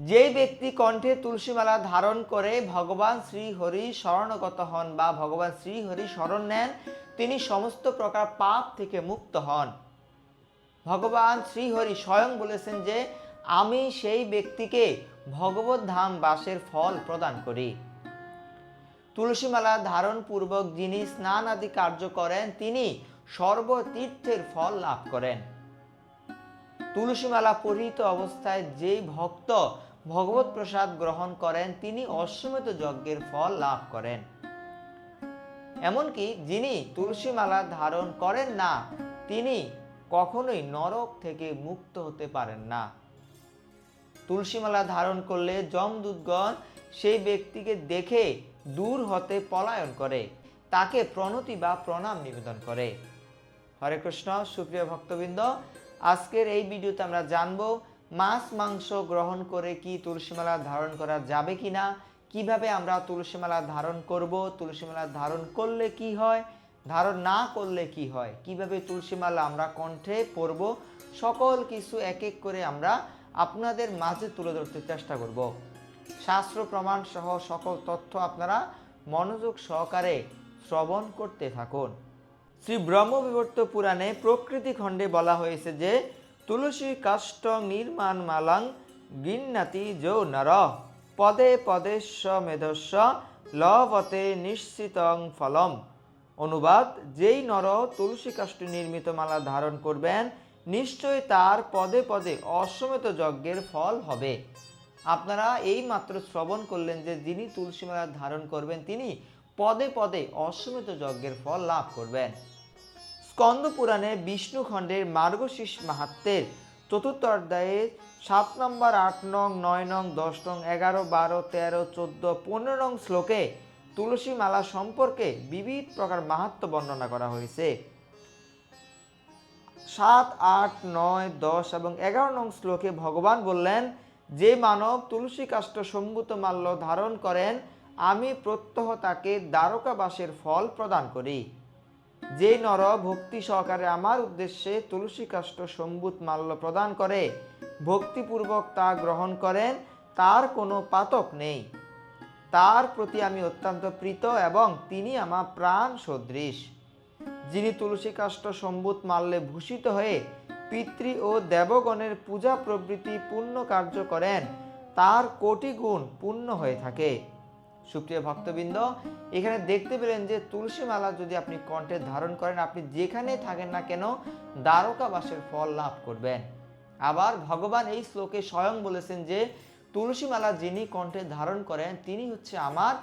যেই ব্যক্তি কণ্ঠে তুলসীমালা ধারণ করে ভগবান শ্রী হরি শরণগত হন বা ভগবান শ্রী হরি শরণ নেন, তিনি সমস্ত প্রকার পাপ থেকে মুক্ত হন। ভগবান শ্রীহরি স্বয়ং বলেছেন যে, আমি সেই ব্যক্তিকে ভগবত ধাম বাসের ফল প্রদান করি। তুলসীমালা ধারণ পূর্বক যিনি স্নান আদি কার্য করেন, তিনি সর্বতীর্থের ফল লাভ করেন। তুলসীমালা পরিহিত অবস্থায় যেই ভক্ত ভগবত প্রসাদ গ্রহণ করেন, তিনি অশ্বমেধ যজ্ঞের ফল লাভ করেন। এমনকি যিনি তুলসীমালা ধারণ করেন না, তিনি কখনোই নরক থেকে মুক্ত হতে পারেন না। তুলসীমালা ধারণ করলে যমদূতগণ সেই ব্যক্তিকে দেখে দূর হতে পলায়ন করে, তাকে প্রণতি বা প্রণাম নিবেদন করে। হরে কৃষ্ণ, সুপ্রিয় ভক্তবৃন্দ, আজকের এই ভিডিওতে আমরা জানব মাছ, মাংস গ্রহণ করে কি তুলসীমালা ধারণ করা যাবে কি না কীভাবে আমরা তুলসীমালা ধারণ করব? তুলসীমালা ধারণ করলে কি হয়? ধারণ না করলে কি হয়? কীভাবে তুলসীমালা আমরা কণ্ঠে পরব? সকল কিছু এক এক করে আমরা আপনাদের মাঝে তুলে ধরতে চেষ্টা করব। শাস্ত্র প্রমাণ সহ সকল তথ্য আপনারা মনোযোগ সহকারে শ্রবণ করতে থাকুন। শ্রী ব্রহ্মবিবর্ত পুরাণে প্রকৃতি খণ্ডে বলা হয়েছে যে তুলসী কাষ্ঠ নির্মাণ মালাং গিন্নাতি যৌ নর। পদে পদে মেধস্ব লবতে নিশ্চিতং ফলম। অনুবাদ, যেই নর তুলসী কাষ্ঠ নির্মিত মালা ধারণ করবেন, নিশ্চয় তার পদে পদে অশ্বমেধ যজ্ঞের ফল হবে। আপনারা এই মাত্র শ্রবণ করলেন যে যিনি তুলসী মালা ধারণ করবেন, তিনি পদে পদে অশ্বমেধ যজ্ঞের ফল লাভ করবেন। স্কন্দ পুরাণে বিষ্ণু খণ্ডের মার্গশীষ মাহাত্মের চতুর্থ অধ্যায়ে সাত নম্বর আট নং, নয় নং, দশ নং, এগারো, বারো, তেরো, চোদ্দ, পনেরো নং শ্লোকে তুলসী মালা সম্পর্কে বিবিধ প্রকার মাহাত্ম বর্ণনা করা হয়েছে। সাত, আট, নয়, দশ এবং এগারো নং শ্লোকে ভগবান বললেন, যে মানব তুলসী কাষ্ঠ সম্ভূত মাল্য ধারণ করেন, আমি প্রত্যহ তাকে দ্বারকাবাসের ফল প্রদান করি। যে নর ভক্তি সহকারে আমার উদ্দেশ্যে তুলসী কাষ্ঠ সম্ভূত মাল্য প্রদান করে, ভক্তিপূর্বক তা গ্রহণ করেন, তার কোনো পাতক নেই। তার প্রতি আমি অত্যন্ত প্রীত এবং তিনি আমার প্রাণ সদৃশ। যিনি তুলসী কাষ্ট সম্ভূত মাল্যে ভূষিত হয়ে পিতৃ ও দেবগণের পূজা প্রভৃতি পূর্ণ কার্য করেন, তার কোটি গুণ পূর্ণ হয়ে থাকে। সুপ্রিয় ভক্তবৃন্দ, এখানে দেখতে পেলেন যে তুলসী মালা যদি আপনি কণ্ঠে ধারণ করেন, আপনি যেখানে থাকেন না কেন দ্বারকাবাসের ফল লাভ করবেন। আবার ভগবান এই শ্লোকে স্বয়ং বলেছেন যে, তুলসী মালা যিনি কণ্ঠে ধারণ করেন, তিনি হচ্ছে আমার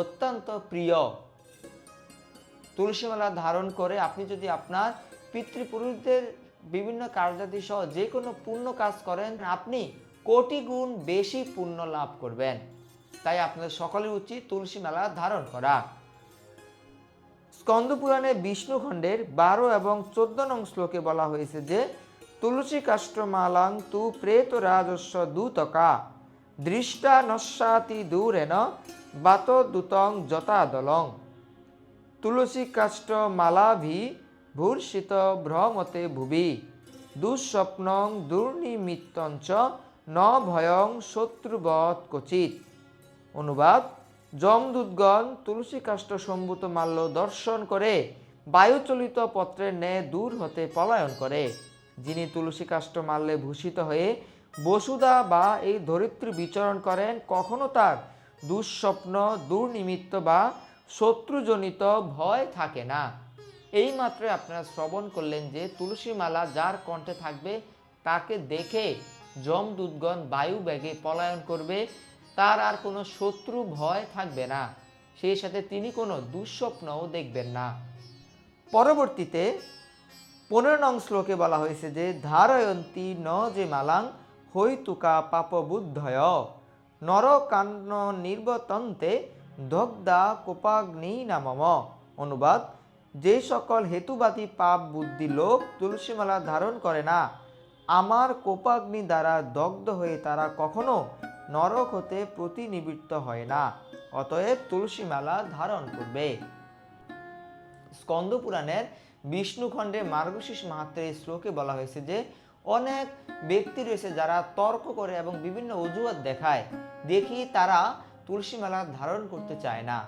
অত্যন্ত প্রিয়। তুলসীমালা ধারণ করে আপনি যদি আপনার পিতৃপুরুষদের বিভিন্ন কার্যাদি সহ যে কোনো পুণ্য কাজ করেন, আপনি কোটি গুণ বেশি পুণ্য লাভ করবেন। তাই আপনাদের সকলের উচিত তুলসী মালা ধারণ করা। স্কন্দ পুরাণে বিষ্ণু খণ্ডের বারো এবং চোদ্দ নং শ্লোকে বলা হয়েছে যে, তুলসী কাষ্টমালাং তু প্রেত রাজস্ব দূতকা, দৃষ্টা নস্যাতি দূরেন বাত দূতং যতাদলং। তুলসী কাষ্ঠ মালাভি ভূর্ষিত ভ্রমতে ভুবি, দুঃস্বপ্নং দুর্নিমিত্তঞ্চ ন ভয়ং শত্রুবৎ কচিত অনুবাদ যমদূতগণ তুলসী কাষ্ঠ সম্ভূত মাল্য দর্শন করে বায়ুচলিত পত্রের ন্যায় দূর হতে পলায়ন করে। যিনি তুলসী কাষ্ঠ মাল্যে ভূষিত হয়ে বসুদা বা এই ধরিত্রী বিচরণ করেন, কখনো তার দুঃস্বপ্ন, দুর্নিমিত্ত বা শত্রুজনিত ভয় থাকে না। এই মাত্রই আপনারা শ্রবণ করলেন যে তুলসী মালা যার কণ্ঠে থাকবে, তাকে দেখে যমদূতগণ বায়ু ব্যাগে পলায়ন করবে। তার আর কোনো শত্রু ভয় থাকবে না। সেই সাথে তিনি কোনো দুঃস্বপ্নও দেখবেন না। পরবর্তীতে পনেরো নং শ্লোকে বলা হয়েছে যে, ধারয়ন্তী ন যে মালাং হৈতুকা পাপবুদ্ধয়। নরকান্ন নির্বতন্তে দগ্ধা কোপাগ্নি নামম। অনুবাদ, যে সকল হেতুবাদী পাপ বুদ্ধি লোক তুলসীমালা ধারণ করে না, আমার কোপাগ্নি দ্বারা দগ্ধ হয়ে তারা কখনো নরক হতে প্রতিনিবৃত্ত হয় না, অতএব তুলসীমালা ধারণ করবে। স্কন্দ পুরাণের বিষ্ণু খণ্ডে মার্গশীষ মাহাত্মের এই শ্লোকে বলা হয়েছে যে, অনেক ব্যক্তি রয়েছে যারা তর্ক করে এবং বিভিন্ন অজুহাত দেখায়, দেখি তারা তুলসী মালা ধারণ করতে চায় না।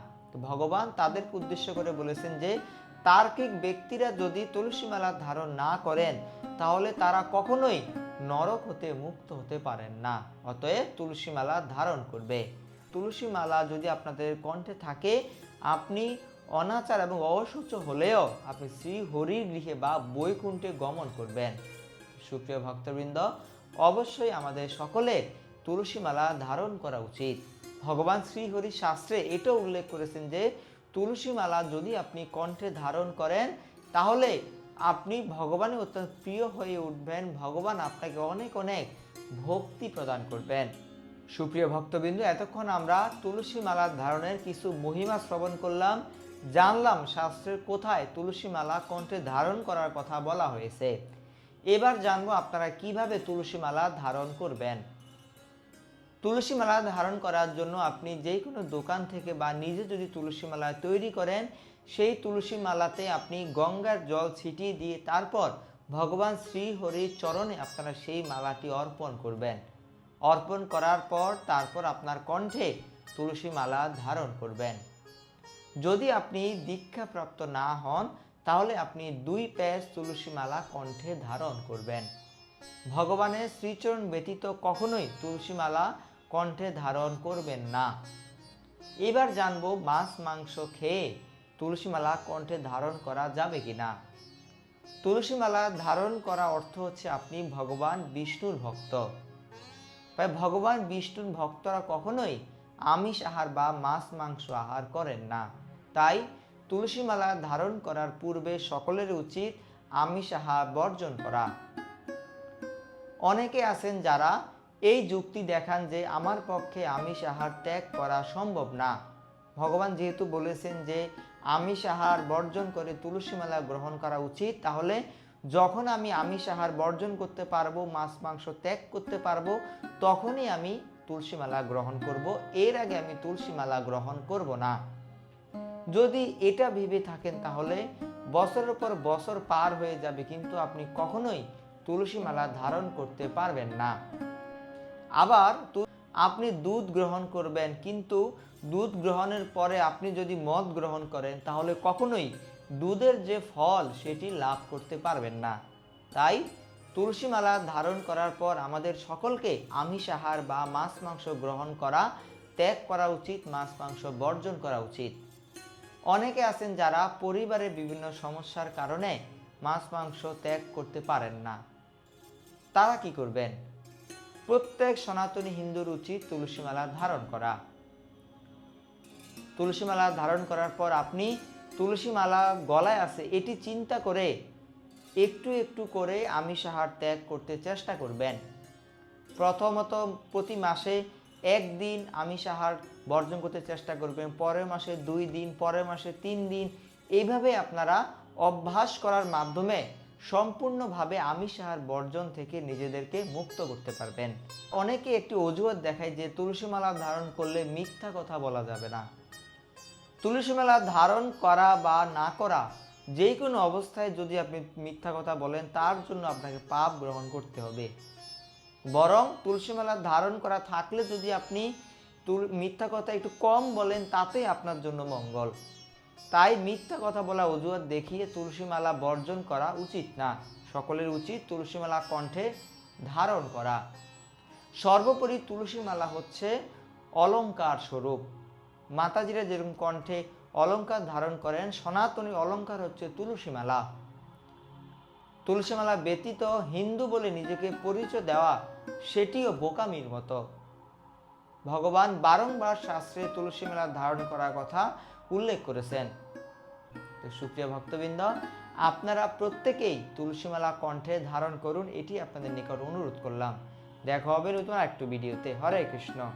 ভগবান তাদেরকে উদ্দেশ্য করে বলেছেন যে, তার্কিক ব্যক্তিরা যদি তুলসী মালা ধারণ না করেন, তাহলে তারা কখনোই নরক হতে মুক্ত হতে পারেন না, অতএব তুলসী মালা ধারণ করবে। তুলসী মালা যদি আপনাদের কণ্ঠে থাকে, আপনি অনাচার এবং অসুচ হলেও আপনি শ্রী হরির গৃহে বা বৈকুণ্ঠে গমন করবেন। সুপ্রিয় ভক্তবৃন্দ, অবশ্যই আমাদের সকলে তুলসী মালা ধারণ করা উচিত। ভগবান শ্রীহরি শাস্ত্রে এটাও উল্লেখ করেছেন যে, তুলসী মালা যদি আপনি কণ্ঠে ধারণ করেন, তাহলে আপনি ভগবানের অত্যন্ত প্রিয় হয়ে উঠবেন। ভগবান আপনাকে অনেক অনেক ভক্তি প্রদান করবেন। সুপ্রিয় ভক্তবিন্দু, এতক্ষণ আমরা তুলসী মালা ধারণের কিছু মহিমা শ্রবণ করলাম। জানলাম শাস্ত্রের কোথায় তুলসী মালা কণ্ঠে ধারণ করার কথা বলা হয়েছে। এবার জানব আপনারা কীভাবে তুলসী মালা ধারণ করবেন। তুলসী মালা ধারণ করার জন্য আপনি যে কোনো দোকান থেকে বা নিজে যদি তুলসী মালা তৈরি করেন সেই তুলসী মালাতে আপনি গঙ্গার জল ছিটিয়ে দিয়ে তারপর ভগবান শ্রী হরির চরণে আপনারা সেই মালাটি অর্পণ করবেন। অর্পণ করার পর তারপর আপনার কণ্ঠে তুলসী মালা ধারণ করবেন। যদি আপনি দীক্ষাপ্রাপ্ত না হন, তাহলে আপনি দুই প্যাচ তুলসী মালা কণ্ঠে ধারণ করবেন। ভগবানের শ্রীচরণ ব্যতীত কখনোই তুলসী মালা কণ্ঠে ধারণ করবেন না। এবার জানব মাছ মাংস খেয়ে তুলসী মালা কণ্ঠে ধারণ করা যাবে কি না? তুলসী মালা ধারণ করা অর্থ হচ্ছে আপনি ভগবান বিষ্ণুর ভক্ত। তাই ভগবান বিষ্ণুর ভক্তরা কখনোই আমিষ আহার বা মাছ মাংস আহার করেন না। তাই তুলসী মালা ধারণ করার পূর্বে সকলের উচিত আমিষ আহার বর্জন করা। অনেকে আছেন যারা এই যুক্তি দেখান যে আমার পক্ষে আমিষ আহার ত্যাগ করা সম্ভব না। ভগবান যেহেতু বলেছেন যে আমিষ আহার বর্জন করে তুলসী মালা গ্রহণ করা উচিত। তাহলে যখন আমি আমিষ আহার বর্জন করতে পারব, মাছ, মাংস ত্যাগ করতে পারব, তখনই আমি তুলসী মালা গ্রহণ করব। এর আগে আমি তুলসী মালা গ্রহণ করব না। যদি এটা ভেবে থাকেন তাহলে বছরের পর বছর পার হয়ে যাবে, কিন্তু আপনি কখনোই তুলসী মালা ধারণ করতে পারবেন না। আবার আপনি দুধ গ্রহণ করবেন, কিন্তু দুধ গ্রহণের পরে আপনি যদি মদ গ্রহণ করেন, তাহলে কখনোই দুধের যে ফল, সেটি লাভ করতে পারবেন না। তাই তুলসী মালা ধারণ করার পর আমাদের সকলকে আমিষ আহার বা মাছ মাংস গ্রহণ করা, ত্যাগ করা উচিত, মাছ মাংস বর্জন করা উচিত। অনেকে আছেন যারা পরিবারের বিভিন্ন সমস্যার কারণে মাছ মাংস ত্যাগ করতে পারেন না। তারা কি করবেন? প্রত্যেক সনাতনী হিন্দুর উচিত তুলসী মালা ধারণ করা। তুলসী মালা ধারণ করার পর আপনি তুলসী মালা গলায় আছে, এটি চিন্তা করে একটু একটু করে আমিষ আহার ত্যাগ করতে চেষ্টা করবেন। প্রথমত প্রতি মাসে একদিন আমিষ আহার বর্জন করতে চেষ্টা করবেন, পরের মাসে দুই দিন, পরের মাসে তিন দিন। এইভাবে আপনারা অভ্যাস করার মাধ্যমে সম্পূর্ণভাবে আমিষ আহার বর্জন থেকে নিজেদেরকে মুক্ত করতে পারবেন। অনেকে একটি অজুহাত দেখায় যে তুলসী মালা ধারণ করলে মিথ্যা কথা বলা যাবে না। তুলসী মালা ধারণ করা বা না করা যে কোনো অবস্থায় যদি আপনি মিথ্যা কথা বলেন, তার জন্য আপনাকে পাপ গ্রহণ করতে হবে। বরং তুলসী মালা ধারণ করা থাকলে যদি আপনি মিথ্যা কথা একটু কম বলেন, তাতে আপনার জন্য মঙ্গল। তাই মিথ্যা কথা বলা অজুহাত দেখিয়ে তুলসী মালা বর্জন করা উচিত না। সকলের উচিত তুলসী মালা কণ্ঠে ধারণ করা। সর্বোপরি তুলসী মালা হচ্ছে অলংকার স্বরূপ। মাতাজিরা যেরকম কণ্ঠে অলংকার ধারণ করেন, সনাতনী অলংকার হচ্ছে তুলসী মালা তুলসী মালা ব্যতীত হিন্দু বলে নিজেকে পরিচয় দেওয়া সেটিও বোকামির মতো। ভগবান বারংবার শাস্ত্রে তুলসী মালা ধারণ করার কথা উল্লেখ করেছেন। তো সুপ্রিয় ভক্তবৃন্দ, আপনারা প্রত্যেকেই তুলসীমালা কণ্ঠে ধারণ করুন, এটি আপনাদের নিকট অনুরোধ করলাম। দেখা হবে নতুন একটু ভিডিওতে। হরে কৃষ্ণ।